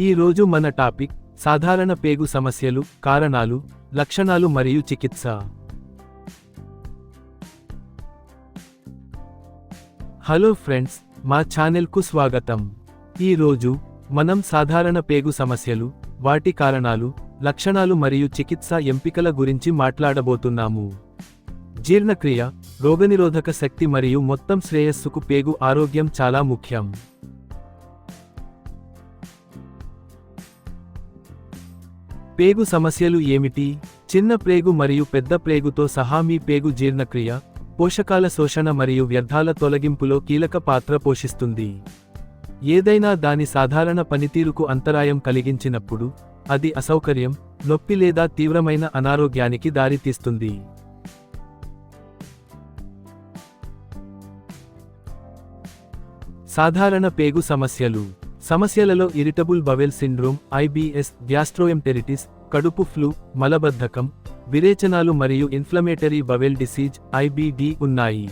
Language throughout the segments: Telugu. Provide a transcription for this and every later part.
ఈ రోజు మన టాపిక్ సాధారణ పేగు సమస్యలు కారణాలు లక్షణాలు మరియు చికిత్స. హలో ఫ్రెండ్స్ మా ఛానల్కు స్వాగతం. ఈ రోజు మనం సాధారణ పేగు సమస్యలు వాటి కారణాలు లక్షణాలు మరియు చికిత్స ఎంపికల గురించి మాట్లాడబోతున్నాము. జీర్ణక్రియ రోగనిరోధక శక్తి మరియు మొత్తం శ్రేయస్సుకు పేగు ఆరోగ్యం చాలా ముఖ్యం. పేగు సమస్యలు ఏమిటి? చిన్న ప్రేగు మరియు పెద్ద ప్రేగుతో సహా మీ పేగు జీర్ణక్రియ పోషకాల శోషణ మరియు వ్యర్థాల తొలగింపులో కీలక పాత్ర పోషిస్తుంది. ఏదైనా దాని సాధారణ పనితీరుకు అంతరాయం కలిగించినప్పుడు అది అసౌకర్యం నొప్పి లేదా తీవ్రమైన అనారోగ్యానికి దారితీస్తుంది. సాధారణ పేగు సమస్యలు సమస్యలలో irritable bowel syndrome IBS gastroenteritis కడుపు ఫ్లూ మలబద్ధకం విరేచనాలు మరియు ఇన్ఫ్లమేటరీ బవెల్ డిసీజ్ ఐబిడి ఉన్నాయి.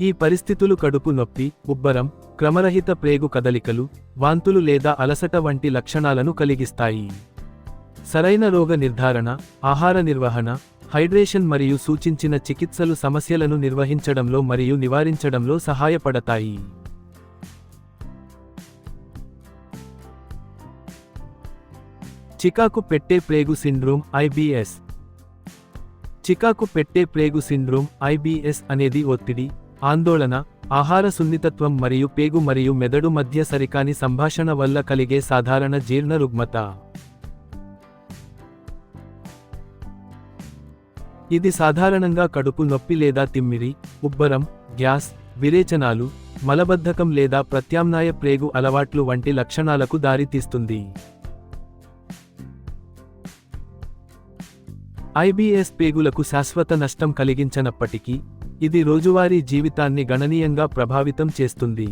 ఈ పరిస్థితులు కడుపు నొప్పి ఉబ్బరం క్రమరహిత ప్రేగు కదలికలు వాంతులు లేదా అలసట వంటి లక్షణాలను కలిగిస్తాయి. సరైన రోగ నిర్ధారణ ఆహార నిర్వహణ హైడ్రేషన్ మరియు సూచించిన చికిత్సలు సమస్యలను నిర్వహించడంలో మరియు నివారించడంలో సహాయపడతాయి. చికాకు పెట్టే ప్లేగు సిండ్రోమ్ ఐబిఎస్ చికాకు పెట్టే ప్లేగు సిండ్రోమ్ ఐబిఎస్ అనేది ఒత్తిడి ఆందోళన ఆహార సున్నితత్వం మరియు పేగు మరియు మెదడు మధ్య సరికాని సంభాషణ వల్ల కలిగే సాధారణ జీర్ణ రుగ్మత. ఇది సాధారణంగా కడుపు నొప్పి లేదా తిమ్మిరి ఉబ్బరం గ్యాస్ విరేచనాలు మలబద్ధకం లేదా ప్రత్యామ్నాయ ప్రేగు అలవాట్లు వంటి లక్షణాలకు దారితీస్తుంది. ఐబీఎస్ పేగులకు శాశ్వత నష్టం కలిగించనప్పటికీ ఇది రోజువారీ జీవితాన్ని గణనీయంగా ప్రభావితం చేస్తుంది.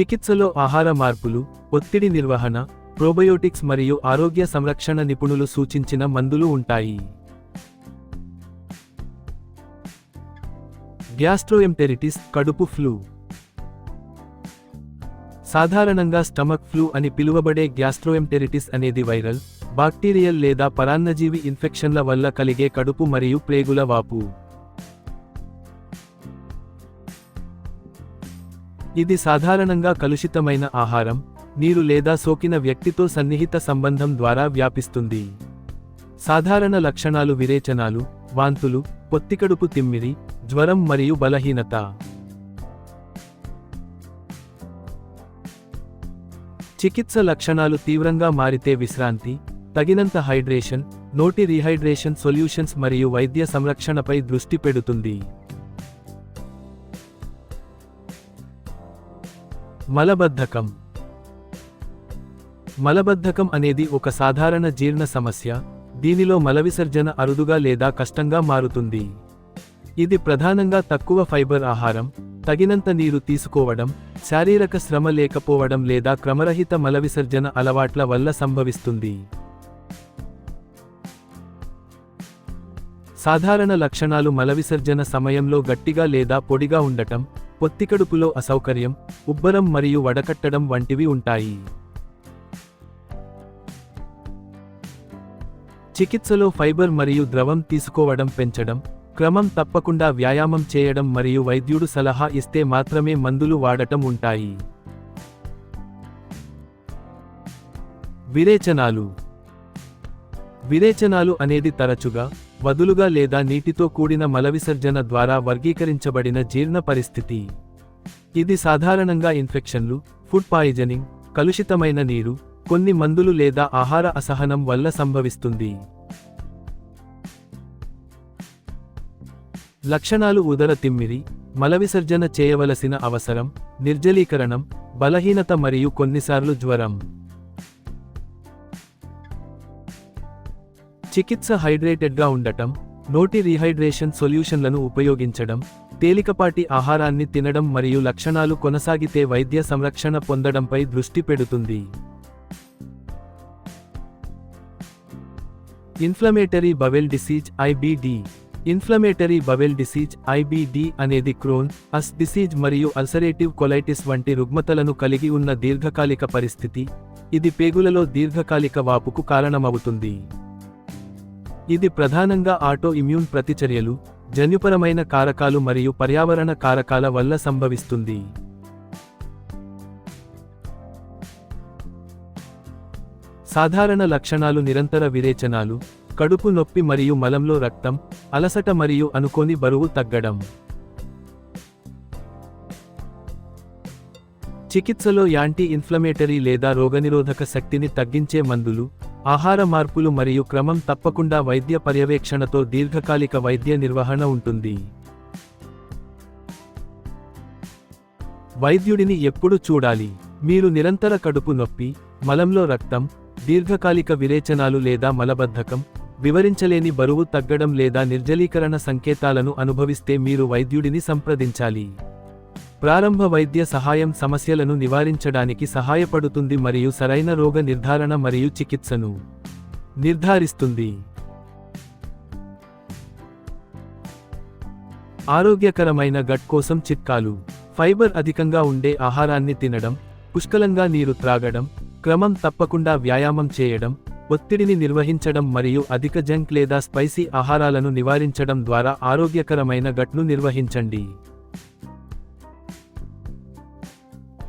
చికిత్సలో ఆహార మార్పులు ఒత్తిడి నిర్వహణ ప్రోబయోటిక్స్ మరియు ఆరోగ్య సంరక్షణ నిపుణులు సూచించిన మందులు ఉంటాయి. గ్యాస్ట్రోఎంటెరిటిస్ కడుపు ఫ్లూ. సాధారణంగా స్టమక్ ఫ్లూ అని పిలువబడే గ్యాస్ట్రోఎంటెరిటిస్ అనేది వైరల్ బాక్టీరియల్ లేదా పరాన్నజీవి ఇన్ఫెక్షన్ల వల్ల కలిగే కడుపు మరియు ప్రేగుల వాపు. ఇది సాధారణంగా కలుషితమైన ఆహారం నీరు లేదా సోకిన వ్యక్తితో సన్నిహిత సంబంధం ద్వారా వ్యాపిస్తుంది. సాధారణ లక్షణాలు విరేచనాలు వాంతులు పొత్తికడుపు తిమ్మిరి జ్వరం మరియు బలహీనత. చికిత్స లక్షణాలు తీవ్రంగా మారితే విశ్రాంతి తగినంత హైడ్రేషన్ నోటి రీహైడ్రేషన్ సొల్యూషన్స్ మరియు వైద్య సంరక్షణపై దృష్టి పెడుతుంది. మలబద్ధకం. మలబద్ధకం అనేది ఒక సాధారణ జీర్ణ సమస్య దీనిలో మలవిసర్జన అరుదుగా లేదా కష్టంగా మారుతుంది. ఇది ప్రధానంగా తక్కువ ఫైబర్ ఆహారం తగినంత నీరు తీసుకోవడం శారీరక శ్రమ లేకపోవడం లేదా క్రమరహిత మలవిసర్జన అలవాట్ల వల్ల సంభవిస్తుంది. సాధారణ లక్షణాలు మలవిసర్జన సమయంలో గట్టిగా లేదా పొడిగా ఉండటం పొత్తికడుపులో అసౌకర్యం ఉబ్బరం మరియు వడకట్టడం వంటివి ఉంటాయి. చికిత్సలో ఫైబర్ మరియు ద్రవం తీసుకోవడం పెంచడం క్రమం తప్పకుండా వ్యాయామం చేయడం మరియు వైద్యుడు సలహా ఇస్తే మాత్రమే మందులు వాడటం ఉంటాయి. విరేచనాలు. విరేచనాలు అనేది తరచుగా వదులుగా లేదా నీటితో కూడిన మలవిసర్జన ద్వారా వర్గీకరించబడిన జీర్ణ పరిస్థితి. ఇది సాధారణంగా ఇన్ఫెక్షన్లు ఫుడ్ పాయిజనింగ్ కలుషితమైన నీరు కొన్ని మందులు లేదా ఆహార అసహనం వల్ల సంభవిస్తుంది. లక్షణాలు ఉదర తిమ్మిరి మలవిసర్జన చేయవలసిన అవసరం నిర్జలీకరణం బలహీనత మరియు కొన్నిసార్లు జ్వరం. చికిత్స హైడ్రేటెడ్గా ఉండటం నోటి రీహైడ్రేషన్ సొల్యూషన్లను ఉపయోగించడం తేలికపాటి ఆహారాన్ని తినడం మరియు లక్షణాలు కొనసాగితే వైద్య సంరక్షణ పొందడంపై దృష్టి పెడుతుంది. Inflammatory bowel disease IBD. Inflammatory bowel disease IBD అనేది క్రోన్ అస్ డిసీజ్ మరియు అల్సరేటివ్ కొలైటిస్ వంటి రుగ్మతలను కలిగి ఉన్న దీర్ఘకాలిక పరిస్థితి ఇది పేగులలో దీర్ఘకాలిక వాపుకు కారణమవుతుంది. ఇది ప్రధానంగా ఆటో ఇమ్యూన్ ప్రతిచర్యలు జన్యుపరమైన కారకాలు మరియు పర్యావరణ కారకాల వల్ల సంభవిస్తుంది. సాధారణ లక్షణాలు నిరంతర విరేచనాలు కడుపు నొప్పి మరియు మలంలో రక్తం అలసట మరియు అనుకోని బరువు తగ్గడం. చికిత్సలో యాంటీ ఇన్ఫ్లమేటరీ లేదా రోగనిరోధక శక్తిని తగ్గించే మందులు ఆహార మార్పులు మరియు క్రమం తప్పకుండా వైద్య పర్యవేక్షణతో దీర్ఘకాలిక వైద్య నిర్వహణ ఉంటుంది. వైద్యుడిని ఎప్పుడు చూడాలి. మీరు నిరంతర కడుపు నొప్పి మలంలో రక్తం దీర్ఘకాలిక విరేచనాలు లేదా మలబద్ధకం వివరించలేని బరువు తగ్గడం లేదా నిర్జలీకరణ సంకేతాలను అనుభవిస్తే మీరు వైద్యుడిని సంప్రదించాలి. ప్రారంభ వైద్య సహాయం సమస్యలను నివారించడానికి సహాయపడుతుంది మరియు సరైన రోగ నిర్ధారణ మరియు చికిత్సను నిర్ధారిస్తుంది. ఆరోగ్యకరమైన గట్ కోసం చిట్కాలు. ఫైబర్ అధికంగా ఉండే ఆహారాన్ని తినడం పుష్కలంగా నీరు త్రాగడం క్రమం తప్పకుండా వ్యాయామం చేయడం ఒత్తిడిని నిర్వహించడం మరియు అధిక జంక్ లేదా స్పైసీ ఆహారాలను నివారించడం ద్వారా ఆరోగ్యకరమైన గట్ను నిర్వహించండి.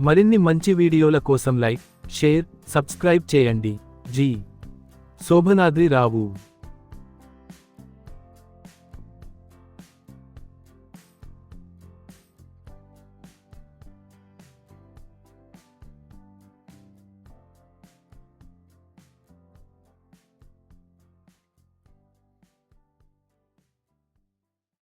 మరిన్ని మంచి వీడియోల కోసం లైక్ షేర్ సబ్స్క్రైబ్ చేయండి. జీ. శోభనాద్రి రావు.